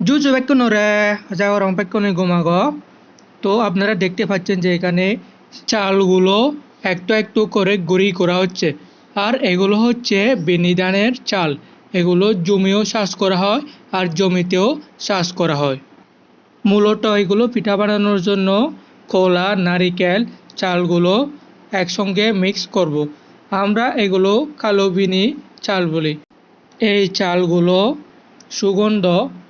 জুজু বেক্ষণরে যাওয়ার বেক্ষণে ঘুমাগো তো আপনারা দেখতে পাচ্ছেন যে এখানে চালগুলো একটু একটু করে গুঁড়ি করা হচ্ছে। আর এগুলো হচ্ছে বিনিধানের চাল। এগুলো জমিও চাষ করা হয় আর জমিতেও চাষ করা হয়। মূলত এগুলো পিঠা বানানোর জন্য কলা, নারিকেল চালগুলো একসঙ্গে মিক্স করব। আমরা এগুলো কালো বিনি চাল বলি। এই চালগুলো সুগন্ধ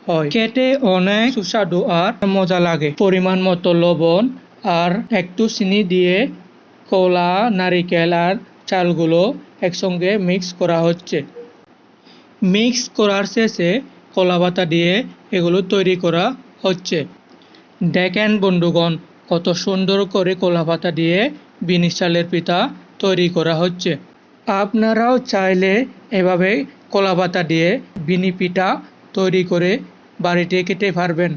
হয়। খেতে অনেক সুস্বাদু আর মজা লাগে। পরিমাণ মতো লবণ আর একটু চিনি দিয়ে কলা, নারিকেল আর চালগুলো একসঙ্গে মিক্স করা হচ্ছে। মিক্স করার শেষে কলা পাতা দিয়ে এগুলো তৈরি করা হচ্ছে। দেখেন বন্ধুগণ, কত সুন্দর করে কলা পাতা দিয়ে বিনিস চালের পিঠা তৈরি করা হচ্ছে। আপনারাও চাইলে এভাবে কলা পাতা দিয়ে বিনি পিঠা তৈরি করে বাড়িতে কেটে পারবেন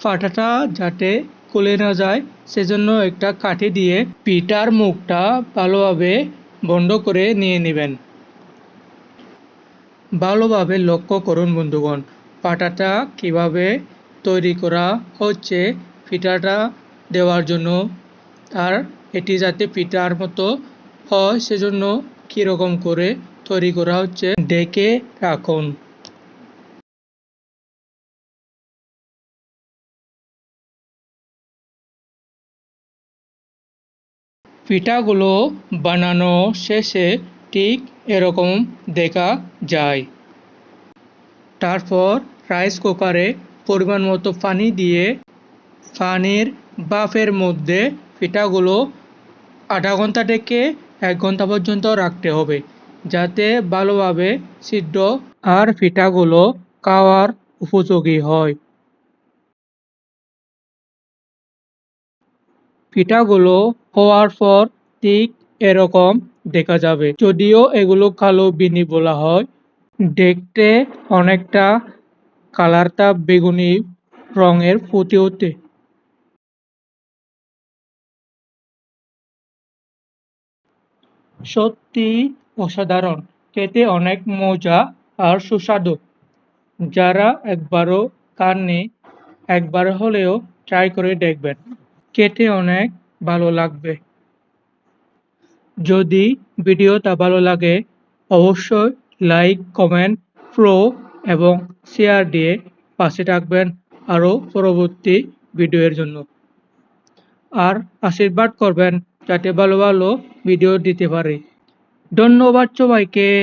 পাটাটা যাতে খুলে না যায়, সেজন্য একটা কাঠি দিয়ে পিঠার মুখটা ভালোভাবে বন্ধ করে নিয়ে নেবেন। ভালোভাবে লক্ষ্য করুন বন্ধুগণ, পাটাটা কীভাবে তৈরি করা হচ্ছে পিঠাটা দেওয়ার জন্য। আর এটি যাতে পিঠার মতো হয়, সেজন্য কীরকম করে তৈরি করা হচ্ছে দেখে রাখুন। পিঠাগুলো বানানো শেষে ঠিক এরকম দেখা যায়। তারপর রাইস কুকারে পরিমাণ মতো পানি দিয়ে পানির বাফের মধ্যে পিঠাগুলো আধা ঘণ্টা থেকে এক ঘণ্টা পর্যন্ত রাখতে হবে, যাতে ভালোভাবে সিদ্ধ আর পিঠাগুলো খাওয়ার উপযোগী হয়। পিঠাগুলো হওয়ার পর ঠিক এরকম দেখা যাবে। যদিও এগুলো কালো বিনি বলা হয়। দেখতে অনেকটা কালারটা বেগুনি রঙের ফুটে ওঠে। সত্যি অসাধারণ। খেতে অনেক মজা আর সুস্বাদু। যারা একবারও খাননি, একবার হলেও ট্রাই করে দেখবেন। খেতে অনেক ভালো লাগবে। যদি ভিডিওটা ভালো লাগে, অবশ্যই লাইক, কমেন্ট, ফলো এবং শেয়ার দিয়ে পাশে থাকবেন আরও পরবর্তী ভিডিওর জন্য। আর আশীর্বাদ করবেন যাতে ভালো ভালো ভিডিও দিতে পারি। ধন্যবাদ সবাইকে।